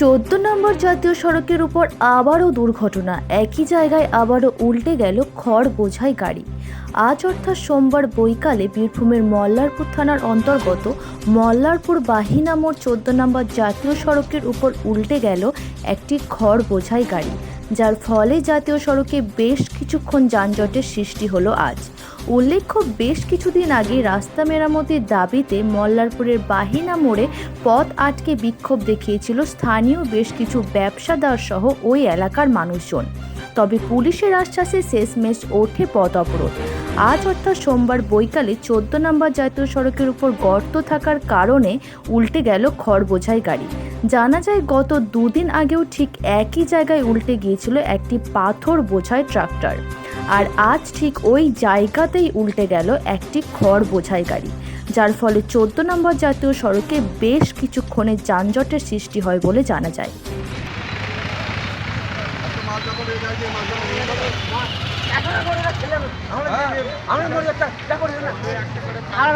চোদ্দ নম্বর জাতীয় সড়কের উপর আবারও দুর্ঘটনা। একই জায়গায় আবারও উল্টে গেল খড় বোঝাই গাড়ি। আজ অর্থাৎ সোমবার বৈকালে বীরভূমের মল্লারপুর থানার অন্তর্গত মল্লারপুর বাহিনা মোড় চোদ্দ নম্বর জাতীয় সড়কের উপর উল্টে গেল একটি খড় বোঝাই গাড়ি। যার ফলে জাতীয় সড়কে বেশ কিছুক্ষণ যানজটের সৃষ্টি হলো আজ। উল্লেখ্য, বেশ কিছুদিন আগে রাস্তা মেরামতির দাবিতে মল্লারপুরের বাহিনা মোড়ে পথ আটকে বিক্ষোভ দেখিয়েছিল স্থানীয় বেশ কিছু ব্যবসাদার সহ ওই এলাকার মানুষজন। তবে পুলিশের আশ্বাসে শেষমেশ ওঠে পথ অবরোধ। আজ অর্থাৎ সোমবার বৈকালে চোদ্দ নম্বর জাতীয় সড়কের উপর গর্ত থাকার কারণে উল্টে গেল খড় বোঝাই গাড়ি। জানা যায়, গত দুদিন আগেও ঠিক একই জায়গায় উল্টে গিয়েছিল একটি পাথর বোঝাই ট্রাক্টর। আর আজ ঠিক ওই জায়গাতেই উল্টে গেল একটি খড় বোঝাই গাড়ি যার ফলে চোদ্দ নম্বর জাতীয় সড়কে বেশ কিছুক্ষণের যানজটের সৃষ্টি হয় বলে জানা যায়। আমরা